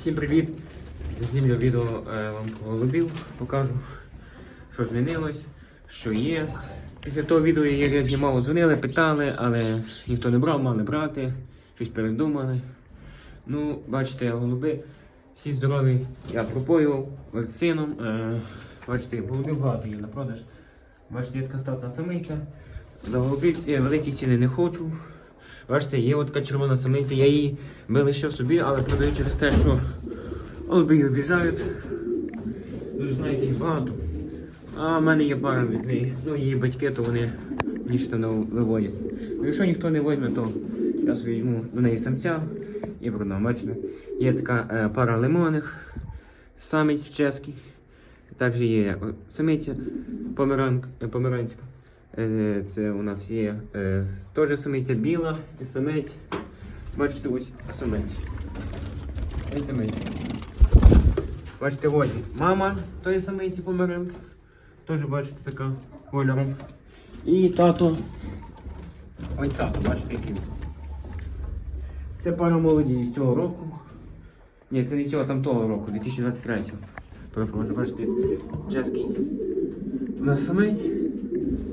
Всім привіт! Знімлю відео е, вам про голубів, покажу, що змінилось, що є. Після того відео, я знімав, дзвонили, питали, але ніхто не брав, мали брати, щось передумали. Ну, бачите, голуби всі здорові. Я пропоював вакцином. Е, бачите, голубів багато є на продаж. Бачите, є така статна самиця. За голубів я великі ціни не хочу. Бачите, є от червона самиця, я її би лишив собі, але продаю через те, що голуби її обіжають. Ви знаєте, їх багато. А в мене є пара від неї. Ну, її батьки, то вони ще не виводять. Ну, якщо ніхто не возьме, то я собі візьму до неї самця і продам. Бачите, є така е, пара лимонних, самець чеський. Також є самиця померанк, е, померанська. Е, Це у нас є е, теж самиця біла і самець. Бачите, ось самець. Ось самець. Бачите, ось мама тої самиці померанки. Теж бачите така кольором. І тато. Ось тато, бачите, який. Це пара молоді цього року. Ні, це не цього, там того року, 2023. Перепрошую, бачите, чеський. У нас самець.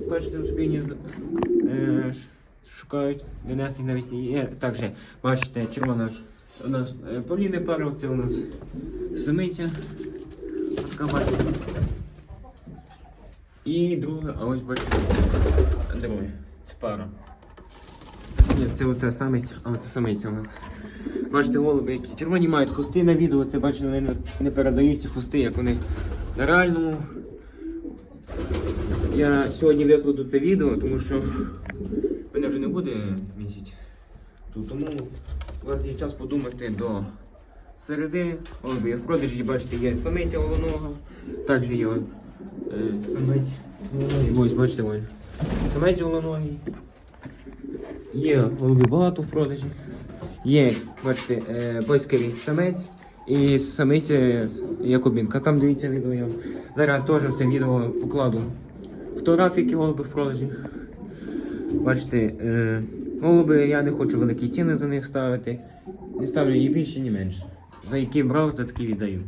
Бачите, спині е, шукають, донести навесні. Є також, бачите, червона у нас е, пара, це у нас самиця. Така бачите. І друга, а ось бачите, друге, це пара. Це оце самець, а оце самиця у нас. Бачите, голуби, які червоні мають хусти на відео, це бачите, вони не- не передають хусти, як вони на реальному. Я сьогодні викладу це відео, тому що мене вже не буде місяць. Тому у вас є час подумати до середи. Є в продажі, бачите, є самиця головного, також є е, самець головний. Ось, бачите, ось. Самець головний. Є голуби багато в продажі. Є, бачите, е, польський самець і самиця Якубінка. Там дивіться відео. Зараз теж в це відео покладу фотографії, які голуби в продажі. Бачите, е, голуби я не хочу великі ціни за них ставити. Не ставлю ні більше, ні менше. За які брав, за такі віддаю.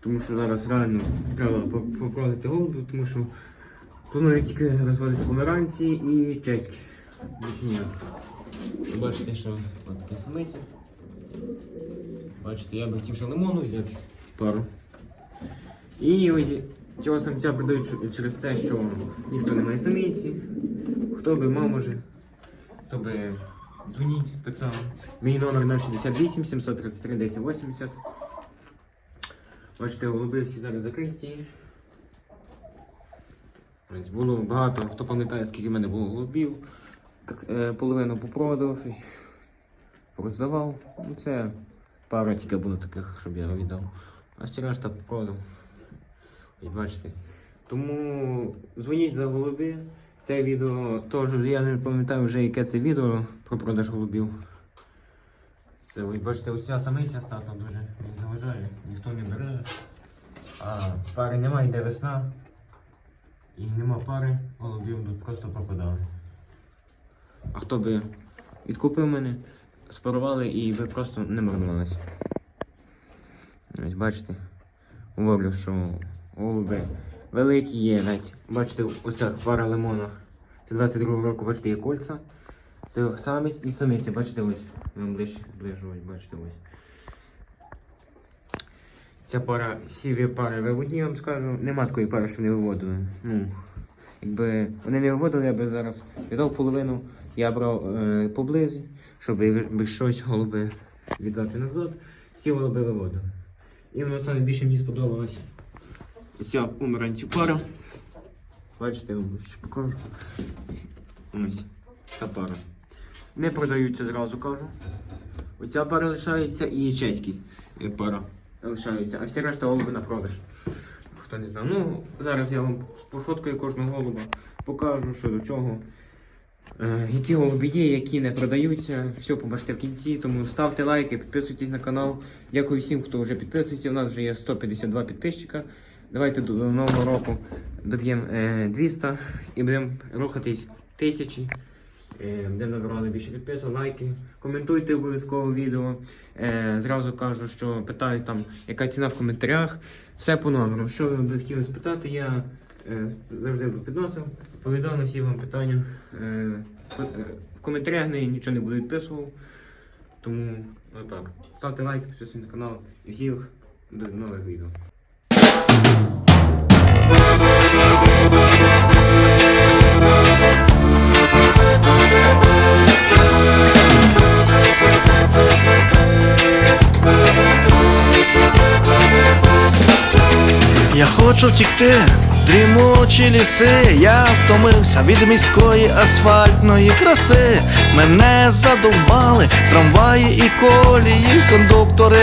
Тому що зараз реально треба по- попродати голубів, тому що планую тільки розводити померанці і чеські. Бачите, що таке самиця. Бачите, я би хотів ще лимону взяти пару. І ось цього самця продають через те, що ніхто не має самиці. Хто би мав може, хто би дзвоніть так само. Мій номер 068 733 1080. Бачите, голуби всі зараз закриті. Було багато, хто пам'ятає, скільки в мене було голубів. Е, половину попродав, щось роздавав. Ну, це пара тільки було таких, щоб я віддав. А всі решта продав. Ось бачите. Тому дзвоніть за голуби. Це відео теж я не пам'ятаю вже яке це відео про продаж голубів. Це ось бачите, оця самиця статна дуже мені заважає, ніхто не бере. А пари немає, йде весна. І нема пари, голубів тут просто пропадали. А хто би відкупив мене, спарували і ви просто не марнувалися. Бачите, говорю, що голуби великі є, навіть бачите, ось пара лимона. Це 22 року, бачите, є кольця. Це самець і самиця, бачите ось. Я вам ближче, ближче бачите ось. Ця пара, сіві пари виводні, вам скажу. Нема такої пари, що не виводили. Ну, якби вони не виводили, я би зараз віддав половину, я брав е, поблизу, щоб якби щось голуби віддати назад. Всі голуби виводили. І воно саме більше мені сподобалося. Оця умиранці пара. Бачите, я вам ще покажу. Ось та пара. Не продаються зразу кажу. Оця пара лишається і чеський е, пара лишаються, а всі решта голуби на продаж. Хто не знає. Ну, зараз я вам пофоткаю кожного голуба, покажу, що до чого. Е, які голуби є, які не продаються. Все побачите в кінці. Тому ставте лайки, підписуйтесь на канал. Дякую всім, хто вже підписується. У нас вже є 152 підписчика. Давайте до нового року доб'ємо е, 200 і будемо рухатись тисячі. Е, Де набрали більше підписок, лайки. Коментуйте обов'язково відео. Е, Зразу кажу, що питають там, яка ціна в коментарях. Все по номеру. Що ви хотіли спитати, я е, завжди би підносив. На всі вам питання. Е, е, В коментарях нічого не буду відписував. Тому отак. Ставте лайк, підписуйтесь на канал і всіх до нових відео. Хочу втікти, дрімучі ліси, я втомився від міської асфальтної краси. Мене задовбали трамваї і колії, кондуктори